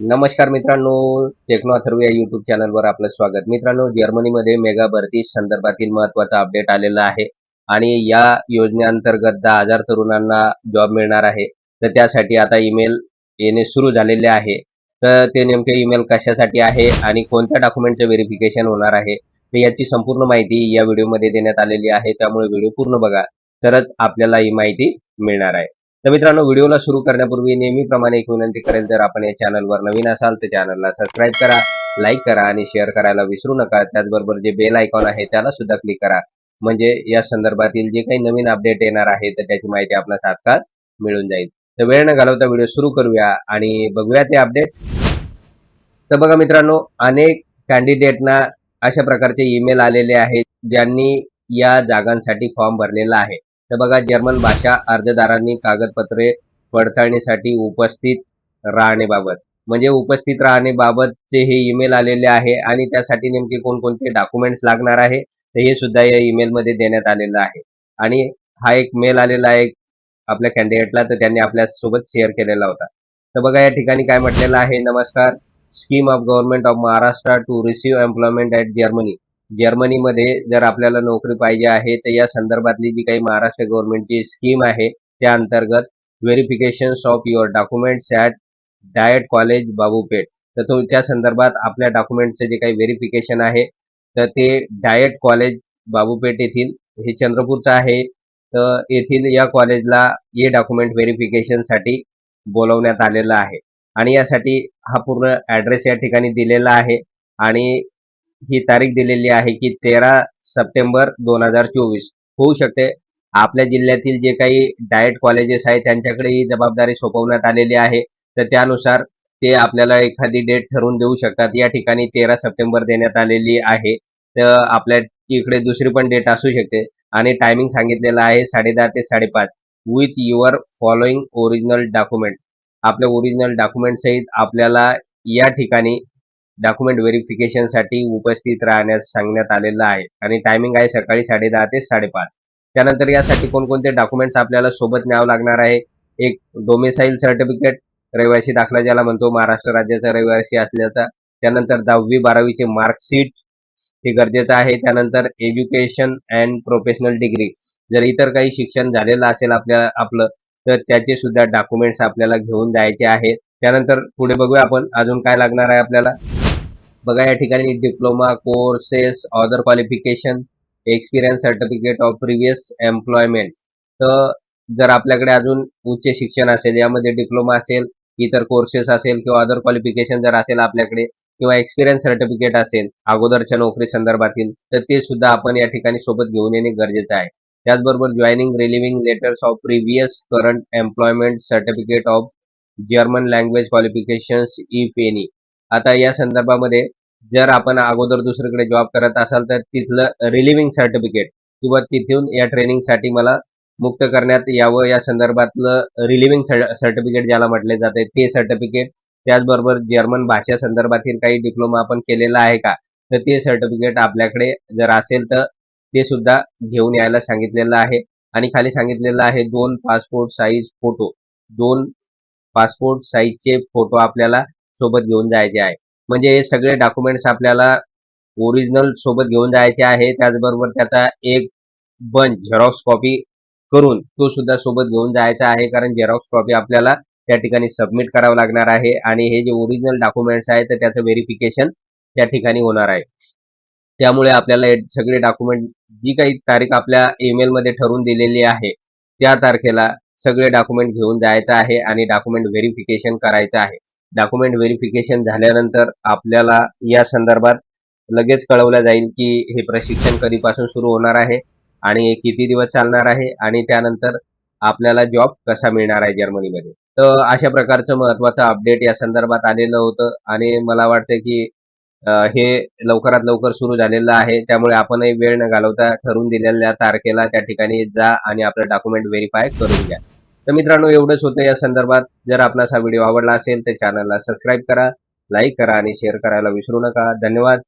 नमस्कार मित्रांनो टेक्नो अथर्व या युट्यूब चॅनलवर आपलं स्वागत. मित्रांनो जर्मनीमध्ये मेगा भरती संदर्भातील महत्त्वाचा अपडेट आलेला आहे आणि या योजनेअंतर्गत दहा हजार तरुणांना जॉब मिळणार आहे. तर त्यासाठी आता ईमेल येणे सुरू झालेले आहे. तर ते नेमके ईमेल कशासाठी आहे आणि कोणत्या डॉक्युमेंटचं व्हेरिफिकेशन होणार आहे तर याची संपूर्ण माहिती या व्हिडिओमध्ये देण्यात आलेली आहे. त्यामुळे व्हिडिओ पूर्ण बघा तरच आपल्याला ही माहिती मिळणार आहे. तर मित्रांनो व्हिडिओला सुरू करण्यापूर्वी नेहमीप्रमाणे एक विनंती करेल जर आपण या चॅनलवर नवीन असाल तर चॅनलला सबस्क्राईब करा लाईक करा आणि शेअर करायला विसरू नका. त्याचबरोबर जे बेल आयकॉन आहे त्याला सुद्धा क्लिक करा. म्हणजे या संदर्भातील जे काही नवीन अपडेट येणार आहे तर त्याची माहिती आपल्याला तात्काळ मिळून जाईल. तर वेळ न घालवता व्हिडिओ सुरू करूया आणि बघूया ते अपडेट. तर बघा मित्रांनो अनेक कॅन्डिडेटना अशा प्रकारचे ईमेल आलेले आहेत ज्यांनी या जागांसाठी फॉर्म भरलेला आहे. तर बघा जर्मन भाषा अर्जदारांनी कागदपत्रे पडताळणीसाठी उपस्थित राहणेबाबत म्हणजे उपस्थित राहणेबाबतचे हे ईमेल आलेले आहे आणि त्यासाठी नेमके कोणकोणते डॉक्युमेंट्स लागणार आहे तर हे सुद्धा या ईमेलमध्ये देण्यात आलेलं आहे. आणि हा एक मेल आलेला आहे आपल्या कॅन्डिडेटला तर त्यांनी आपल्यासोबत शेअर केलेला होता. तर बघा या ठिकाणी काय म्हटलेलं आहे नमस्कार. Scheme of government of Maharashtra to receive employment at Germany. जर्मनीमध्ये जर आपल्याला नोकरी पाहिजे आहे तर या संदर्भातली जी काही महाराष्ट्र गव्हर्नमेंटची स्कीम आहे त्या अंतर्गत verification of your documents at DIET college Babupeth तर तो त्या संदर्भात आपल्या डॉक्युमेंटचं जे काही व्हेरिफिकेशन आहे तर ते डायट कॉलेज बाबूपेठ येथील हे चंद्रपूरचं आहे. तर येथील या कॉलेजला हे डॉक्युमेंट व्हेरिफिकेशनसाठी बोलवण्यात आलेलं आहे. आणि यासाठी हा पूर्ण ॲड्रेस या ठिकाणी दिलेला आहे. आणि ही तारीख दिलेली आहे की तेरा सप्टेंबर दोन हजार चोवीस. होऊ शकते. आपल्या जिल्ह्यातील जे काही डायट कॉलेजेस आहेत त्यांच्याकडे ही जबाबदारी सोपवण्यात आलेली आहे. तर त्यानुसार ते आपल्याला एखादी डेट ठरवून देऊ शकतात. या ठिकाणी तेरा सप्टेंबर देण्यात आलेली आहे. तर आपल्या इकडे दुसरी पण डेट असू शकते. आणि टायमिंग सांगितलेलं आहे साडेदहा ते साडेपाच. With your following original document आपल्या ओरिजिनल डॉक्युमेंट सहित आपल्याला या ठिकाणी डॉक्युमेंट व्हेरिफिकेशनसाठी उपस्थित राहण्यास सांगण्यात आलेलं आहे. आणि टायमिंग आहे सकाळी साडेदहा ते साडेपाच. त्यानंतर यासाठी कोणकोणते डॉक्युमेंट्स आपल्याला सोबत न्यावं लागणार आहे? एक डोमेसाईल सर्टिफिकेट रहिवासी दाखला ज्याला म्हणतो महाराष्ट्र राज्याचा रहिवासी असल्याचा. त्यानंतर दहावी बारावीचे मार्कशीट हे गरजेचं आहे. त्यानंतर एज्युकेशन अँड प्रोफेशनल डिग्री जर इतर काही शिक्षण झालेलं असेल आपल्या आपलं तर त्याचे सुद्धा डॉक्युमेंट्स आपल्याला घेऊन जायचे आहेत. त्यानंतर पुढे बघूया आपण अजून काय लागणार आहे आपल्याला. बघा या ठिकाणी diploma courses other qualification experience certificate of previous employment तर जर आपल्याकडे अजून उच्च शिक्षण असेल यामध्ये डिप्लोमा असेल इतर कोर्सेस असेल किंवा अदर क्वालिफिकेशन जर असेल आपल्याकडे किंवा एक्सपिरियन्स सर्टिफिकेट असेल अगोदरच्या नोकरी संदर्भातील तर ते सुद्धा आपण या ठिकाणी सोबत घेऊन येणे गरजेचं आहे. त्याचबरोबर joining relieving letters of previous current employment certificate of German language qualifications if any आता या संदर्भामध्ये जर आपण अगोदर दुसरीकडे जॉब करत असाल तर तिथलं रिलिव्हिंग सर्टिफिकेट किंवा तिथून या ट्रेनिंगसाठी मला मुक्त करण्यात यावं. या संदर्भातलं रिलिव्हिंग सर्टिफिकेट ज्याला म्हटले जाते ते सर्टिफिकेट त्याचबरोबर जर्मन भाषा संदर्भातील काही डिप्लोमा आपण केलेला आहे का तर ते सर्टिफिकेट आपल्याकडे जर असेल तर ते सुद्धा घेऊन यायला सांगितलेलं आहे. आणि खाली सांगितलेलं आहे दोन पासपोर्ट साईज फोटो दोन पासपोर्ट साईजचे फोटो आपल्याला सोबत घेऊन जायचे आहे. म्हणजे हे सगळे डॉक्युमेंट्स आपल्याला ओरिजिनल सोबत घेऊन जायचे आहे. त्याचबरोबर त्याचा एक बंच झेरॉक्स कॉपी करून तो सुद्धा सोबत घेऊन जायचा आहे. कारण झेरॉक्स कॉपी आपल्याला त्या ठिकाणी सबमिट करावं लागणार आहे. आणि हे जे ओरिजिनल डॉक्युमेंट्स आहे तर त्याचं व्हेरिफिकेशन त्या ठिकाणी होणार आहे. त्यामुळे आपल्याला सगळे डॉक्युमेंट जी काही तारीख आपल्या ईमेलमध्ये ठरवून दिलेली आहे त्या तारखेला सगळे डॉक्युमेंट घेऊन जायचं आहे आणि डॉक्युमेंट व्हेरिफिकेशन करायचं आहे. डॉक्युमेंट व्हेरिफिकेशन झाल्यानंतर आपल्याला या संदर्भात लगेच कळवलं जाईल की हे प्रशिक्षण कधीपासून सुरू होणार आहे आणि हे किती दिवस चालणार आहे आणि त्यानंतर आपल्याला जॉब कसा मिळणार आहे जर्मनीमध्ये. तर अशा प्रकारचं महत्वाचं अपडेट या संदर्भात आलेलं होतं आणि मला वाटतं की हे लवकरात लवकर सुरू झालेलं आहे. त्यामुळे आपणही वेळ न घालवता ठरवून दिलेल्या तारखेला त्या ठिकाणी जा आणि आपलं डॉक्युमेंट व्हेरीफाय करून घ्या. तर मित्रांनो एवढंच होतं या संदर्भात. जर आपणास हा व्हिडिओ आवडला असेल तर चॅनलला सबस्क्राईब करा लाईक करा आणि शेअर करायला विसरू नका. धन्यवाद.